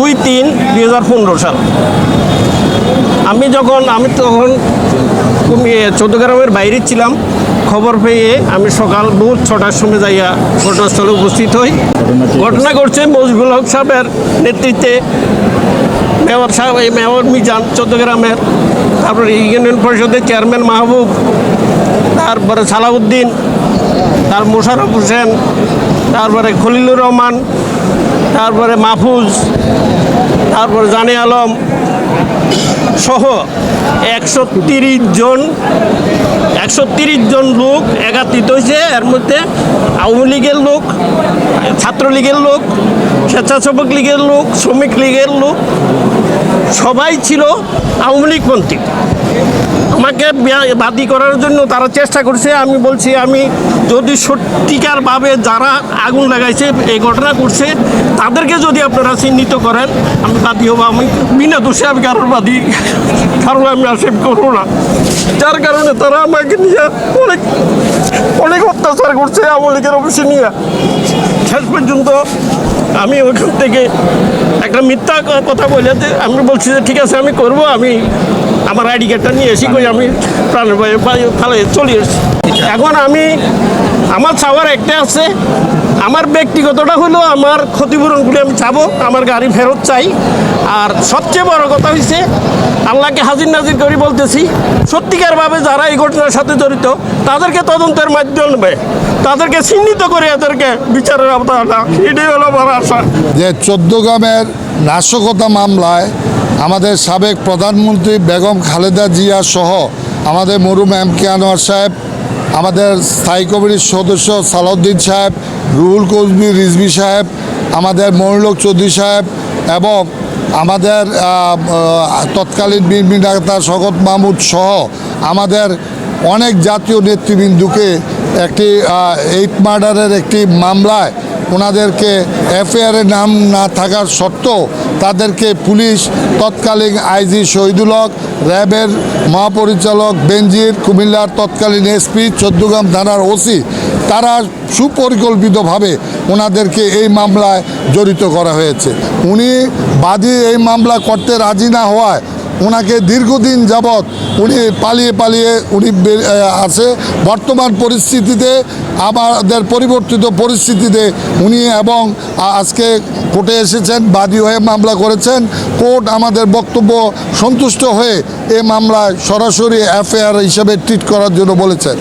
দুই তিন দুই হাজার পনেরো সাল। আমি যখন, আমি তখন চৌদ্দগ্রামের বাইরে ছিলাম, খবর পেয়ে আমি সকাল ভোর ছটার সময় যাইয়া ঘটনাস্থলে উপস্থিত হই। ঘটনা ঘটছে মজবুল হক সাহেবের নেতৃত্বে। মেয়র সাহেব, এই মেয়র মিজান চৌদ্দগ্রামের তারপরে ইউনিয়ন পরিষদের চেয়ারম্যান মাহবুব, তারপরে সালাউদ্দিন, তার মোশারফ হোসেন, তারপরে খলিলুর রহমান, তারপরে মাহফুজ তারপরে জানে আলম সহ একশো তিরিশ জন, একশো তিরিশ জন লোক একাত্রিত হয়েছে। এর মধ্যে আওয়ামী লীগের লোক, ছাত্রলীগের লোক, স্বেচ্ছাসেবক লীগের লোক, শ্রমিক লীগের লোক সবাই ছিল আওয়ামী লীগপন্থী আমাকে বাদী করার জন্য তারা চেষ্টা করছে। আমি বলছি, আমি যদি সত্যিকারভাবে যারা আগুন লাগাইছে, এই ঘটনা করছে, তাদেরকে যদি আপনারা চিহ্নিত করেন, আমি বাদী হব। আমি বিনা দোষে আমি কারোর বাদী কারণ আমি আসেপ করব না। যার কারণে তারা আমাকে নিয়ে অনেক অত্যাচার করছে আওয়ামী লীগের অফিসে নিয়ে। শেষ পর্যন্ত আমি ওইখান থেকে একটা মিথ্যা কথা বলে যে আমি বলছি যে, ঠিক আছে, আমি করব, আমি আমার আইডি কার্ডটা নিয়ে এসি করে আমি প্রাণের ভাই ফালে চলে এসেছি। এখন আমি, আমার চাওয়ার একটা আছে আমার ব্যক্তিগতটা হলো আমার ক্ষতিপূরণগুলি আমি চাবো, আমার গাড়ি ফেরত চাই। আর সবচেয়ে বড় কথা হয়েছে আল্লাহকে হাজির নাজির করি বলতেছি সত্যিকারভাবে যারা এই ঘটনার সাথে জড়িত, তাদেরকে তদন্তের মাধ্যমে তাদেরকে চিহ্নিত করে এদেরকে বিচারের আওতায় আনা। এটাই হলো আমার আশা। যে চোদ্দগ্রামের নাশকতা মামলায় আমাদের সাবেক প্রধানমন্ত্রী বেগম খালেদা জিয়া সহ আমাদের মরুম এম কে আনোয়ার সাহেব আমাদের স্থায়ী কমিটির সদস্য সালাউদ্দিন সাহেব, রুহুল কজমি রিজবি সাহেব, আমাদের মহিলক চৌধুরী সাহেব এবং আমাদের তৎকালীন বিএনপি নেতা শকত মাহমুদ সহ আমাদের অনেক জাতীয় নেতৃবৃন্দুকে একটি এইট মার্ডারের একটি মামলায় ওনাদেরকে এফআইআরের নাম না থাকার সত্ত্বেও তাদেরকে পুলিশ, তৎকালীন আইজি শহীদুল হক, র্যাবের মহাপরিচালক বেনজির কুমিল্লার তৎকালীন এসপি চৌদ্দগ্রাম থানার ওসি, তারা সুপরিকল্পিতভাবে ওনাদেরকে এই মামলায় জড়িত করা হয়েছে। উনি বাদী এই মামলা করতে রাজি না হওয়ায় ওনাকে দীর্ঘদিন যাবৎ উনি পালিয়ে পালিয়ে উনি আছে। বর্তমান পরিস্থিতিতে, আমাদের পরিবর্তিত পরিস্থিতিতে উনি এবং আজকে কোর্টে এসেছেন, বাদী হয়ে মামলা করেছেন। কোর্ট আমাদের বক্তব্য সন্তুষ্ট হয়ে এ মামলায় সরাসরি এফআইআর হিসেবে ট্রিট করার জন্য বলেছেন